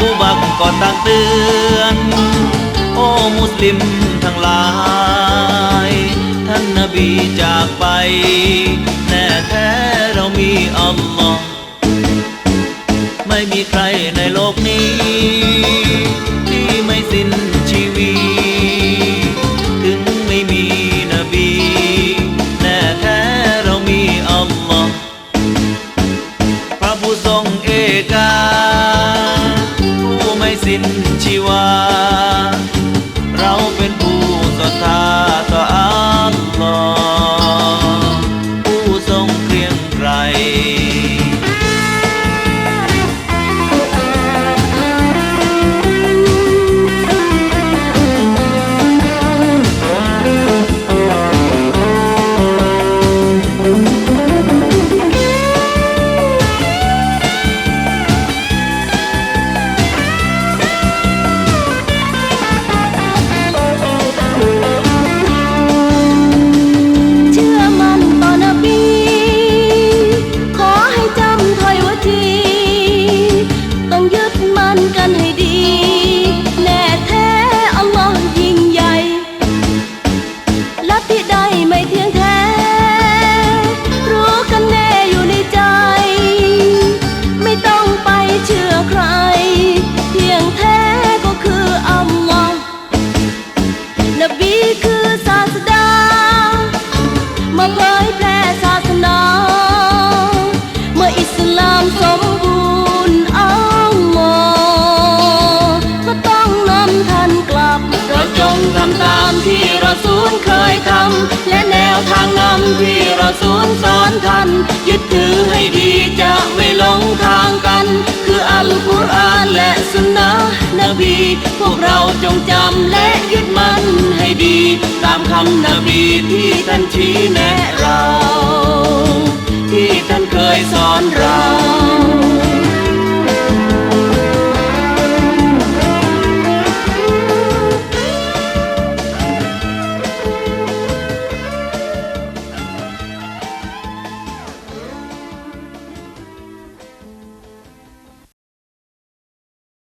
เตือน โอ้มุสลิมทั้งหลาย ท่านนบีจากไป แน่แท้เรามีอัลลอฮ์ไม่มีใครในโลกนี้ ที่ไม่สิ้นชีวีถึงไม่มีนบี แน่แท้เรามีอัลลอฮ์พระผู้ทรงเอกา สิ้นชีวา เราเป็นผู้ศรัทธาต่ออัลลอฮ์ผู้ทรงเกรียงไกร มาเผยแพร่ศาสนา เมื่ออิสลามสมบูรณ์อัลลอฮ์ก็ต้องนำท่านกลับเราจงทำตามที่เราสูลเคยทำและแนวทางนำที่เราสูลสอนท่านยึดถือให้ดีจะไม่หลงทางกัน คืออัลกุรอานและสุนนะห์นบี พวกเราจงจำและยึดมัน บีที่ท่านชี้แนะเรา ที่ท่านเคยสอนเรา